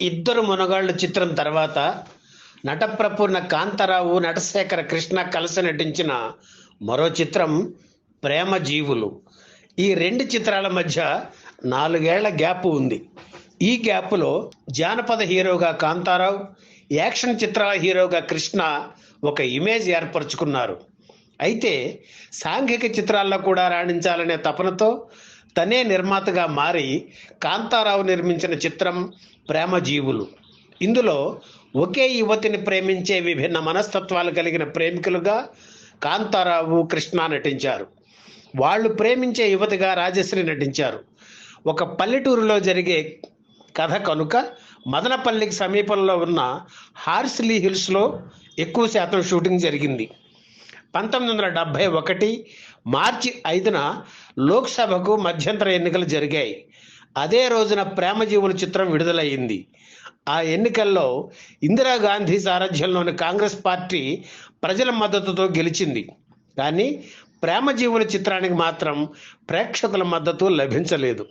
ఇద్దరు మునగాళ్ళు చిత్రం తర్వాత నటప్రపూర్ణ కాంతారావు నటశేఖర కృష్ణ కలిసి నటించిన మరో చిత్రం ప్రేమ జీవులు. ఈ రెండు చిత్రాల మధ్య నాలుగేళ్ళ గ్యాప్ ఉంది. ఈ గ్యాప్లో జానపద హీరోగా కాంతారావు యాక్షన్ చిత్రాల హీరోగా కృష్ణ ఒక ఇమేజ్ ఏర్పరచుకున్నారు. అయితే సాంఘిక చిత్రాల్లో కూడా రాణించాలనే తపనతో తనే నిర్మాతగా మారి కాంతారావు నిర్మించిన చిత్రం ప్రేమజీవులు. ఇందులో ఒకే యువతిని ప్రేమించే విభిన్న మనస్తత్వాలు కలిగిన ప్రేమికులుగా కాంతారావు కృష్ణ నటించారు. వాళ్ళు ప్రేమించే యువతిగా రాజశ్రీ నటించారు. ఒక పల్లెటూరులో జరిగే కథ కనుక మదనపల్లికి సమీపంలో ఉన్న హార్స్లీ హిల్స్లో ఎక్కువ శాతం షూటింగ్ జరిగింది. పంతొమ్మిది వందల డెబ్భై ఒకటి మార్చి ఐదున లోక్సభకు మధ్యంతర ఎన్నికలు జరిగాయి. అదే రోజున ప్రేమజీవుల చిత్రం విడుదలయ్యింది. ఆ ఎన్నికల్లో ఇందిరాగాంధీ సారథ్యంలోని కాంగ్రెస్ పార్టీ ప్రజల మద్దతుతో గెలిచింది. కానీ ప్రేమజీవుల చిత్రానికి మాత్రం ప్రేక్షకుల మద్దతు లభించలేదు.